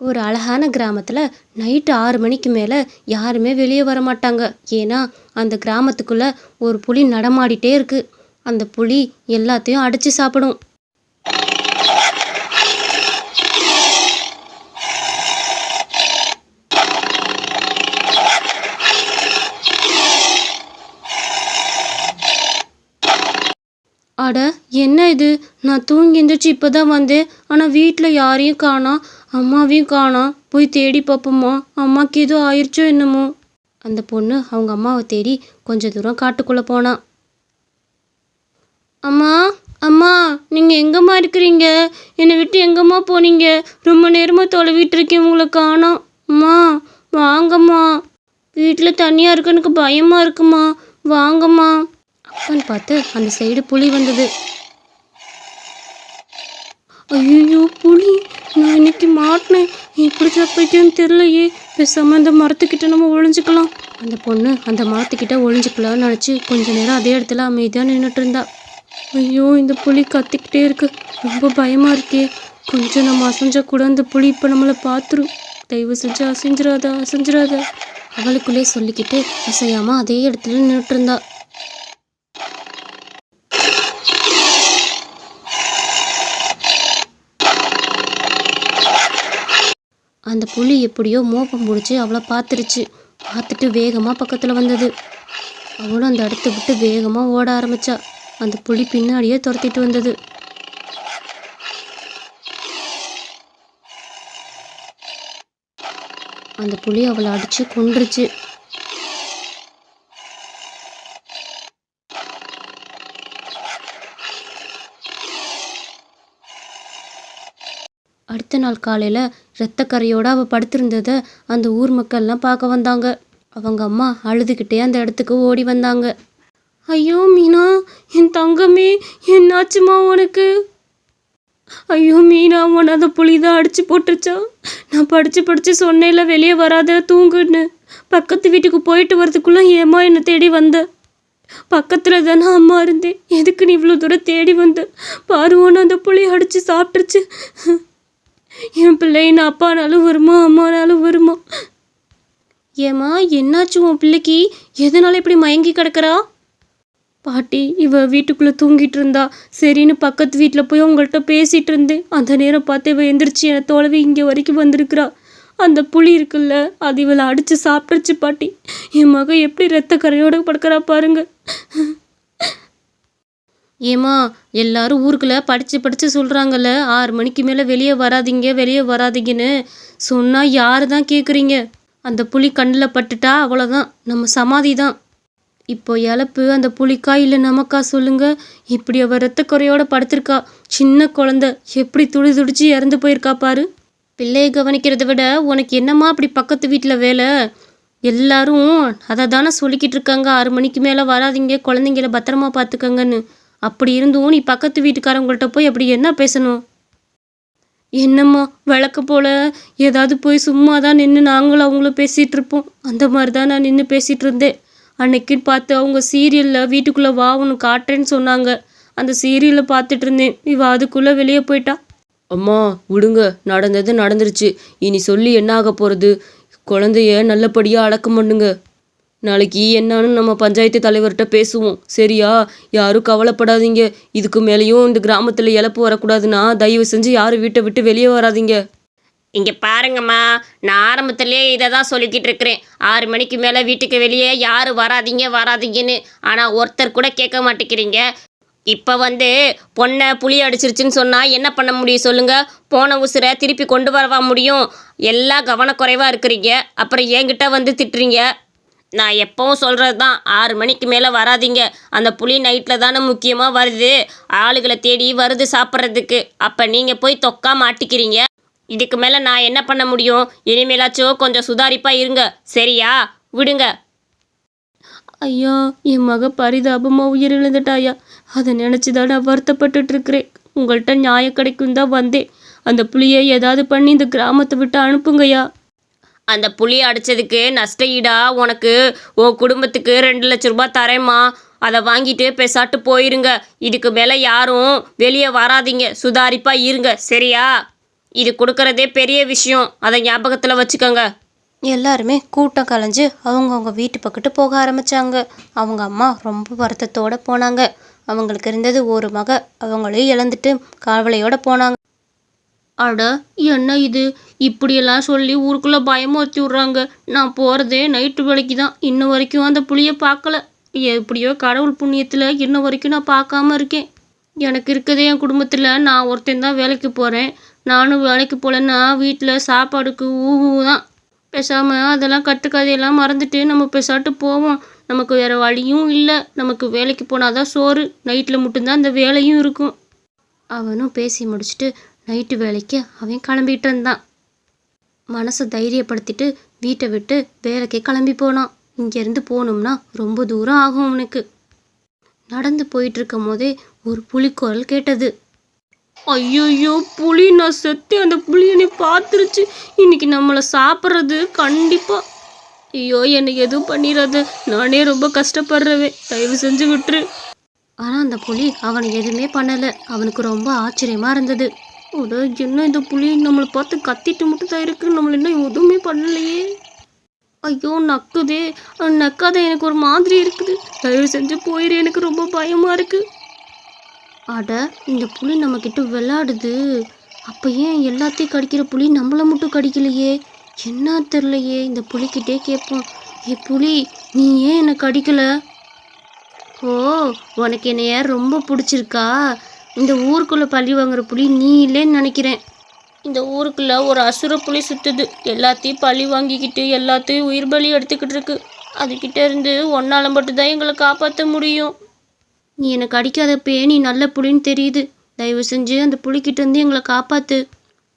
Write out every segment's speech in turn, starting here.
ஒரு அழகான கிராமத்தில் நைட்டு ஆறு மணிக்கு மேலே யாருமே வெளியே வர மாட்டாங்க. ஏன்னா அந்த கிராமத்துக்குள்ளே ஒரு புலி நடமாடிட்டே இருக்கு. அந்த புலி எல்லாத்தையும் அடித்து சாப்பிடும். அட என்ன இது? நான் தூங்கி எந்திரிச்சு இப்போ தான் வந்தேன். ஆனால் வீட்டில் யாரையும் காணா அம்மாவையும் காணோம் போய் தேடி பார்ப்போமா அம்மாவுக்கு எதுவும் ஆயிடுச்சோ என்னமோ. அந்த பொண்ணு அவங்க அம்மாவை தேடி கொஞ்ச தூரம் காட்டுக்குள்ளே போனா. அம்மா அம்மா நீங்கள் எங்கம்மா இருக்கிறீங்க? என்னை விட்டு எங்கம்மா போனீங்க? ரொம்ப நேரமாக தொலைவிட்டு இருக்கேன் உங்களை காணோம் அம்மா வாங்கம்மா. வீட்டில் தனியாக இருக்கனுக்கு பயமாக இருக்குமா? வாங்கம்மா. அப்பன்னு பார்த்து அந்த சைடு புலி வந்தது. ஐயோ புலி. நான் இன்னைக்கு மாட்டினேன். இப்படி தப்பிட்டேன்னு தெரியலையே. பேசாமல் அந்த மரத்துக்கிட்ட நம்ம ஒழிஞ்சுக்கலாம் அந்த பொண்ணு அந்த மரத்துக்கிட்ட ஒளிஞ்சுக்கலாம்னு நினச்சி கொஞ்ச நேரம் அதே இடத்துல அமைதியாக நின்றுட்டு இருந்தா. ஐயோ இந்த புலி கத்திக்கிட்டே இருக்கு. ரொம்ப பயமாக இருக்கே. கொஞ்சம் நம்ம அசைஞ்சா கூட அந்த புலி இப்போ நம்மளை பார்த்துரும் தயவு செஞ்சு அசைஞ்சிடாத அசைஞ்சிடாத அவளுக்குள்ளே சொல்லிக்கிட்டு அசையாமல் அதே இடத்துல நின்றுட்டு இருந்தா. அந்த புலி எப்படியோ மோப்பம் பிடிச்சி அவளை பார்த்துருச்சு. பார்த்துட்டு வேகமாக பக்கத்தில் வந்தது. அவளும் அந்த இடத்த விட்டு வேகமாக ஓட ஆரம்பிச்சா. அந்த புலி பின்னாடியே துரத்திட்டு வந்தது. அந்த புலி அவளை அடிச்சு கொன்றுச்சு அடுத்த நாள் காலையில் இரத்தக்கரையோடு அவள் படுத்திருந்ததை அந்த ஊர் மக்கள்லாம் பார்க்க வந்தாங்க. அவங்க அம்மா அழுதுகிட்டே அந்த இடத்துக்கு ஓடி வந்தாங்க. ஐயோ மீனா என் தங்கமே என்னாச்சுமா உனக்கு? ஐயோ மீனா உன அந்த தான் அடிச்சு போட்டுருச்சா? நான் படித்து படித்து சொன்னேல வெளியே வராத தூங்குன்னு. பக்கத்து வீட்டுக்கு போயிட்டு வரதுக்குள்ளே ஏமா என்னை தேடி வந்த? பக்கத்தில் தானே அம்மா இருந்தேன் எதுக்கு நீ இவ்வளோ தூரம் தேடி வந்த? பாரு உன்னை அந்த புளி அடித்து சாப்பிட்டுருச்சு. என் பிள்ளை பிள்ளைன்னு அப்பானாலும் வருமா அம்மானாலும் வருமா? ஏம்மா என்னாச்சு உன் பிள்ளைக்கு? எதனால இப்படி மயங்கி கிடக்குறா? பாட்டி இவ வீட்டுக்குள்ளே தூங்கிட்டு இருந்தா. சரின்னு பக்கத்து வீட்டில் போய் உங்கள்கிட்ட பேசிகிட்டு இருந்தேன். அந்த நேரம் பார்த்து இவ எந்திரிச்சு என்னை தோழவி இங்கே வரைக்கும் வந்திருக்கிறா. அந்த புளி இருக்குல்ல அது இவளை அடித்து சாப்பிட்டுருச்சு பாட்டி. என் மகன் எப்படி ரத்த கரையோடு படுக்கிறா பாருங்க. ஏம்மா எல்லாரும் ஊருக்குள்ள படித்து படித்து சொல்கிறாங்கல்ல ஆறு மணிக்கு மேலே வெளியே வராதீங்க வெளியே வராதீங்கன்னு சொன்னால் யார் தான் கேட்குறீங்க அந்த புலி கண்ணில் பட்டுட்டா அவ்வளோதான் நம்ம சமாதி தான். இப்போ இழப்பு அந்த புலிக்கா இல்லை நமக்கா சொல்லுங்க? இப்படி அவர் ரத்த குறையோட படுத்திருக்கா. சின்ன குழந்த எப்படி துடி துடிச்சு இறந்து போயிருக்கா பாரு. பிள்ளையை கவனிக்கிறத விட உனக்கு என்னம்மா அப்படி பக்கத்து வீட்டில் வேலை? எல்லாரும் அதை தானே சொல்லிக்கிட்டு இருக்காங்க. ஆறு மணிக்கு மேலே வராதிங்க குழந்தைங்கள பத்திரமா பார்த்துக்கங்கன்னு. அப்படி இருந்தும் நீ பக்கத்து வீட்டுக்காரவங்கள்ட்ட போய் அப்படி என்ன பேசணும்? என்னம்மா விளக்கு போல ஏதாவது போய் சும்மா தான் நின்று நாங்களும் அவங்களும் பேசிகிட்டு இருப்போம் அந்த மாதிரி தான் நான் நின்று பேசிகிட்டு இருந்தேன் அன்னைக்குன்னு பார்த்து அவங்க சீரியலில் வீட்டுக்குள்ளே வா ஒன்று காட்டுறேன்னு சொன்னாங்க. அந்த சீரியலை பார்த்துட்டு இருந்தேன் இவ அதுக்குள்ளே வெளியே போயிட்டா. அம்மா விடுங்க. நடந்தது நடந்துருச்சு. இனி சொல்லி என்ன ஆக போகிறது குழந்தைய நல்லபடியாக அடக்கம் பண்ணுங்க. நாளைக்கு என்னன்னு நம்ம பஞ்சாயத்து தலைவர்கிட்ட பேசுவோம். சரியா? யாரும் கவலைப்படாதீங்க. இதுக்கு மேலேயும் இந்த கிராமத்தில் இழப்பு வரக்கூடாதுன்னா தயவு செஞ்சு யாரும் வீட்டை விட்டு வெளியே வராதீங்க. இங்கே பாருங்கம்மா நான் ஆரம்பத்திலே இதை தான் சொல்லிக்கிட்டு இருக்கிறேன். ஆறு மணிக்கு மேலே வீட்டுக்கு வெளியே யாரும் வராதீங்க வராதீங்கன்னு. ஆனால் ஒருத்தர் கூட கேட்க மாட்டேங்கிறீங்க. இப்போ வந்து பொண்ணை புளி அடிச்சிருச்சுன்னு சொன்னால் என்ன பண்ண முடியும் சொல்லுங்கள் போன உசுரை திருப்பி கொண்டு வரவா முடியும்? எல்லாம் கவனக்குறைவாக இருக்கிறீங்க. அப்புறம் என்கிட்ட வந்து திட்டுறீங்க. நான் எப்பவும் சொல்கிறது தான் ஆறு மணிக்கு மேலே வராதீங்க. அந்த புளி நைட்டில் தானே முக்கியமாக வருது. ஆளுகளை தேடி வருது சாப்பிட்றதுக்கு. அப்போ நீங்கள் போய் தொக்கா மாட்டிக்கிறீங்க. இதுக்கு மேலே நான் என்ன பண்ண முடியும்? இனிமேலாச்சும் கொஞ்சம் சுதாரிப்பாக இருங்க. சரியா? விடுங்க. ஐயா என் மக பரிதாபமாக உயிரிழந்துட்டாயா? அதை நினச்சி தான் நான் உங்கள்கிட்ட நியாயம் கிடைக்கும் தான் வந்தேன். அந்த புளியை ஏதாவது பண்ணி இந்த கிராமத்தை விட்டு அனுப்புங்கய்யா. அந்த புளி அடித்ததுக்கு நஷ்ட ஈடாக உனக்கு உன் குடும்பத்துக்கு ரெண்டு லட்ச ரூபாய் தரேம்மா. அதை வாங்கிட்டு பேசாட்டு போயிருங்க. இதுக்கு மேலே யாரும் வெளியே வராதீங்க. சுதாரிப்பாக இருங்க. சரியா? இது கொடுக்கறதே பெரிய விஷயம். அதை ஞாபகத்தில் வச்சுக்கோங்க. எல்லாருமே கூட்டம் கலைஞ்சு அவங்கவுங்க வீட்டு பக்கத்து போக ஆரம்பிச்சாங்க. அவங்க அம்மா ரொம்ப வருத்தத்தோடு போனாங்க. அவங்களுக்கு இருந்தது ஒரு மக. அவங்களையும் இழந்துட்டு காவலையோட போனாங்க. அட என்ன இது? இப்படியெல்லாம் சொல்லி ஊருக்குள்ளே பயமுறுத்தி விட்றாங்க. நான் போகிறதே நைட்டு வேலைக்கு தான். இன்ன வரைக்கும் அந்த புளியை பார்க்கல. எப்படியோ கடவுள் புண்ணியத்தில் இன்ன வரைக்கும் நான் பார்க்காம இருக்கேன். எனக்கு இருக்கதே என் குடும்பத்தில் நான் ஒருத்தன் தான் வேலைக்கு போகிறேன் நானும் வேலைக்கு போகலன்னா வீட்டில் சாப்பாடுக்கு ஊ தான். பேசாமல் அதெல்லாம் கட்டுக்கதையெல்லாம் மறந்துட்டு நம்ம பேசாட்டு போவோம். நமக்கு வேறு வழியும் இல்லை. நமக்கு வேலைக்கு போனால் தான் சோறு நைட்டில் மட்டும்தான் அந்த வேலையும் இருக்கும். அவனும் பேசி முடிச்சுட்டு நைட்டு வேலைக்கு அவன் கிளம்பிட்டு இருந்தான். மனசை தைரியப்படுத்திட்டு வீட்டை விட்டு வேலைக்கு கிளம்பி போனான். இங்கேருந்து போகணும்னா ரொம்ப தூரம் ஆகும் அவனுக்கு. நடந்து போயிட்டு இருக்கும் போதே ஒரு புலிக்குரல் கேட்டது. ஐயோ புலி நான் செத்து அந்த புலி என்னை பார்த்துருச்சு. இன்னைக்கு நம்மளை சாப்பிட்றது கண்டிப்பாக ஐயோ என்னை எதுவும் பண்ணிடாது நானே ரொம்ப கஷ்டப்படுறவே தயவு செஞ்சு விட்டுரு. ஆனால் அந்த புலி அவனை எதுவுமே பண்ணலை. அவனுக்கு ரொம்ப ஆச்சரியமாக இருந்தது. அதாவது என்ன இந்த புலி? நம்மளை பார்த்து கத்திட்டு மட்டும் தான் இருக்கு. நம்மள என்ன எதுவுமே பண்ணலையே. ஐயோ நக்குதே. நக்காத. எனக்கு ஒரு மாதிரி இருக்குது. தயவு செஞ்சு போயிரு. எனக்கு ரொம்ப பயமாக இருக்கு. அட இந்த புலி நம்மக்கிட்ட விளையாடுது அப்போ ஏன் எல்லாத்தையும் கடிக்கிற புலி நம்மளை மட்டும் கடிக்கலையே? என்ன தெரிலையே இந்த புலிக்கிட்டே கேட்போம். ஏ புலி நீ ஏன் என்னை கடிக்கல? ஓ உனக்கு என்னைய ரொம்ப பிடிச்சிருக்கா? இந்த ஊருக்குள்ளே பழி வாங்குற புலி நீ இல்லைன்னு நினைக்கிறேன். இந்த ஊருக்குள்ள ஒரு அசுர புலி சுத்துது. எல்லாத்தையும் பழி வாங்கிக்கிட்டு எல்லாத்தையும் உயிர் பலி எடுத்துக்கிட்டு இருக்கு. அதுகிட்ட இருந்து ஒன்னால மட்டும்தான் எங்களை காப்பாற்ற முடியும். நீ என்னை கடிக்காதப்பே நீ நல்ல புலின்னு தெரியுது. தயவு செஞ்சு அந்த புலிக்கிட்ட இருந்து எங்களை காப்பாத்து.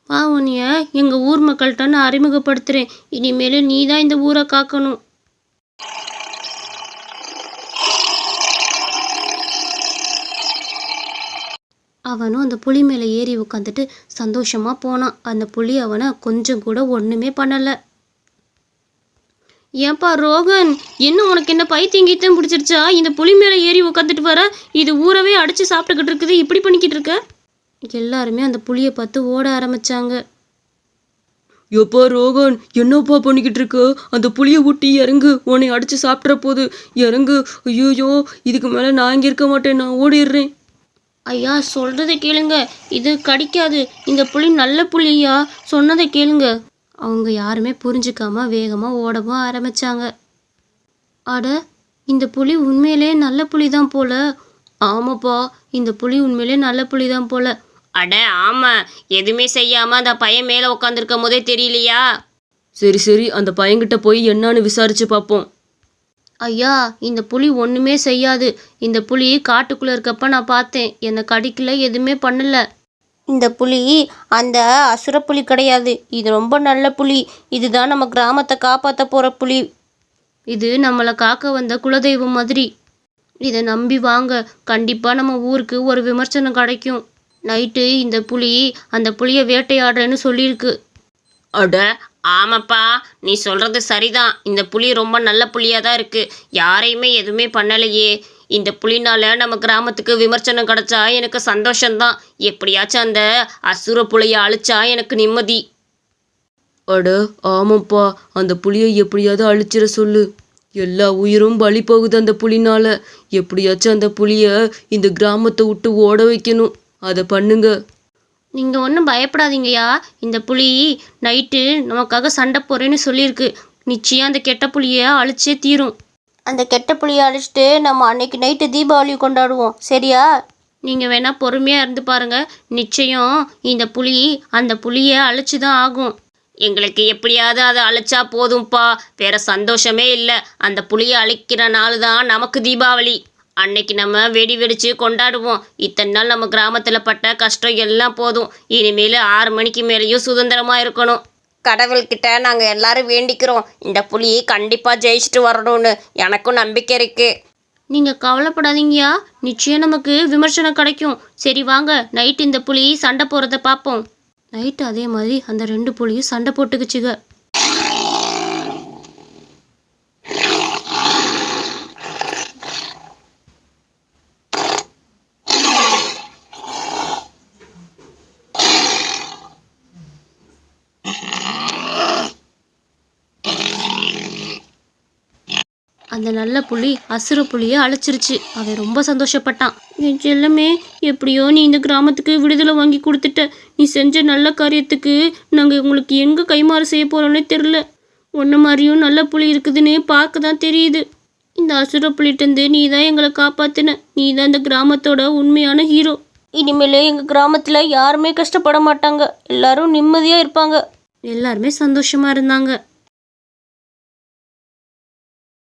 வா உன்னைய எங்கள் ஊர் மக்கள்கிட்ட நான் அறிமுகப்படுத்துகிறேன் இனிமேல் நீ தான் இந்த ஊரை காக்கணும். அவனும் அந்த புலி மேலே ஏறி உட்காந்துட்டு சந்தோஷமாக போனான். அந்த புலி அவனை கொஞ்சம் கூட ஒன்றுமே பண்ணலை. ஏன்பா ரோகன் என்ன உனக்கு என்ன பைத்தியம் கீத்தம் பிடிச்சிருச்சா? இந்த புலி மேலே ஏறி உட்காந்துட்டு வர இது ஊறவே அடித்து சாப்பிட்டுக்கிட்டு இருக்குது இப்படி பண்ணிக்கிட்டு இருக்க? எல்லாருமே அந்த புளியை பார்த்து ஓட ஆரம்பிச்சாங்க. எப்பா ரோகன் என்னப்பா பண்ணிக்கிட்டு இருக்கு? அந்த புளியை ஊட்டி இறங்கு உன்னை அடித்து சாப்பிட்ற போது. இறங்கு ஐயோ இதுக்கு மேலே நான் இங்கே இருக்க மாட்டேன் நான் ஓடிடுறேன். ஐயா சொல்றதை கேளுங்க. இது கடிக்காது. இந்த புலி நல்ல புலியா? சொன்னதை கேளுங்க. அவங்க யாருமே புரிஞ்சுக்காம வேகமாக ஓடவும் ஆரம்பிச்சாங்க. அட இந்த புலி உண்மையிலே நல்ல புலி தான் போல. ஆமாப்பா இந்த புலி உண்மையிலே நல்ல புலி தான் போல. அட ஆமாம் எதுவுமே செய்யாமல் அந்த பையன் மேலே உட்காந்துருக்கும் போதே தெரியலையா? சரி சரி. அந்த பையன்கிட்ட போய் என்னான்னு விசாரிச்சு பார்ப்போம் ஐயா இந்த புலி ஒண்ணுமே செய்யாது. இந்த புலி காட்டுக்குள்ள இருக்கப்ப நான் பார்த்தேன். என்னை கடிக்கல எதுவுமே பண்ணல. இந்த புலி அந்த அசுர புலி கிடையாது. இது ரொம்ப நல்ல புலி. இதுதான் நம்ம கிராமத்தை காப்பாற்ற போற புலி. இது நம்மளை காக்க வந்த குலதெய்வம் மாதிரி. இதை நம்பி வாங்க. கண்டிப்பாக நம்ம ஊருக்கு ஒரு விமர்சனம் கிடைக்கும். நைட்டு இந்த புலி அந்த புலியை வேட்டையாடுறேன்னு சொல்லியிருக்கு. அட ஆமாப்பா. நீ சொல்கிறது சரிதான். இந்த புலி ரொம்ப நல்ல புலியாக தான் இருக்குது யாரையுமே எதுவுமே பண்ணலையே. இந்த புலினால நம்ம கிராமத்துக்கு விமர்சனம் கிடைச்சா எனக்கு சந்தோஷம்தான். எப்படியாச்சும் அந்த அசுர புலியை அழிச்சா எனக்கு நிம்மதி. அட ஆமாப்பா. அந்த புலியை எப்படியாவது அழிச்சிட சொல்லு. எல்லா உயிரும் பலி போகுது அந்த புளினால் எப்படியாச்சும் அந்த புலியை இந்த கிராமத்தை விட்டு ஓட வைக்கணும். அதை பண்ணுங்க. நீங்கள் ஒன்றும் பயப்படாதீங்கய்யா. இந்த புலி நைட்டு நமக்காக சண்டை போகிறேன்னு சொல்லியிருக்கு. நிச்சயம் அந்த கெட்ட புலியை அழிச்சே தீரும். அந்த கெட்ட புலியை அழிச்சிட்டு நம்ம அன்னைக்கு நைட்டு தீபாவளி கொண்டாடுவோம். சரியா? நீங்கள் வேணால் பொறுமையாக இருந்து பாருங்க. நிச்சயம் இந்த புலி அந்த புலியை அழிச்சு தான் ஆகும். எங்களுக்கு எப்படியாவது அதை அழிச்சா போதும்ப்பா வேற சந்தோஷமே இல்லை. அந்த புலியை அழிக்கிற நாள் தான் நமக்கு தீபாவளி. அன்னைக்கு நம்ம வெடி வெடிச்சு கொண்டாடுவோம். இத்தனை நாள் நம்ம கிராமத்தில் பட்ட கஷ்டம் எல்லாம் போதும். இனிமேல் ஆறு மணிக்கு மேலேயும் சுதந்திரமா இருக்கணும். கடவுள்கிட்ட நாங்கள் எல்லாரும் வேண்டிக்கிறோம். இந்த புலி கண்டிப்பாக ஜெயிச்சுட்டு வரணும்னு எனக்கும் நம்பிக்கை இருக்குது நீங்கள் கவலைப்படாதீங்கய்யா. நிச்சயம் நமக்கு விமர்சனம் கிடைக்கும். சரி வாங்க நைட் இந்த புலி சண்டை போகிறத பார்ப்போம். நைட்டு அதே மாதிரி அந்த ரெண்டு புலியும் சண்டை போட்டுக்குச்சுங்க அந்த நல்ல புலி அசுர புலியை அழைச்சிருச்சு. அவன் ரொம்ப சந்தோஷப்பட்டான். என் செல்லமே எப்படியோ நீ இந்த கிராமத்துக்கு விடுதலை வாங்கி கொடுத்துட்ட. நீ செஞ்ச நல்ல காரியத்துக்கு நாங்கள் உங்களுக்கு எங்கே கைமாறு செய்ய போகிறோன்னே தெரில ஒன்றை மாதிரியும் நல்ல புலி இருக்குதுன்னு பார்க்க தான் தெரியுது. இந்த அசுர புலிட்டேருந்து நீ தான் எங்களை காப்பாத்தின. நீ தான் இந்த கிராமத்தோட உண்மையான ஹீரோ. இனிமேல் எங்கள் கிராமத்தில் யாருமே கஷ்டப்பட மாட்டாங்க. எல்லாரும் நிம்மதியாக இருப்பாங்க. எல்லாருமே சந்தோஷமாக இருந்தாங்க.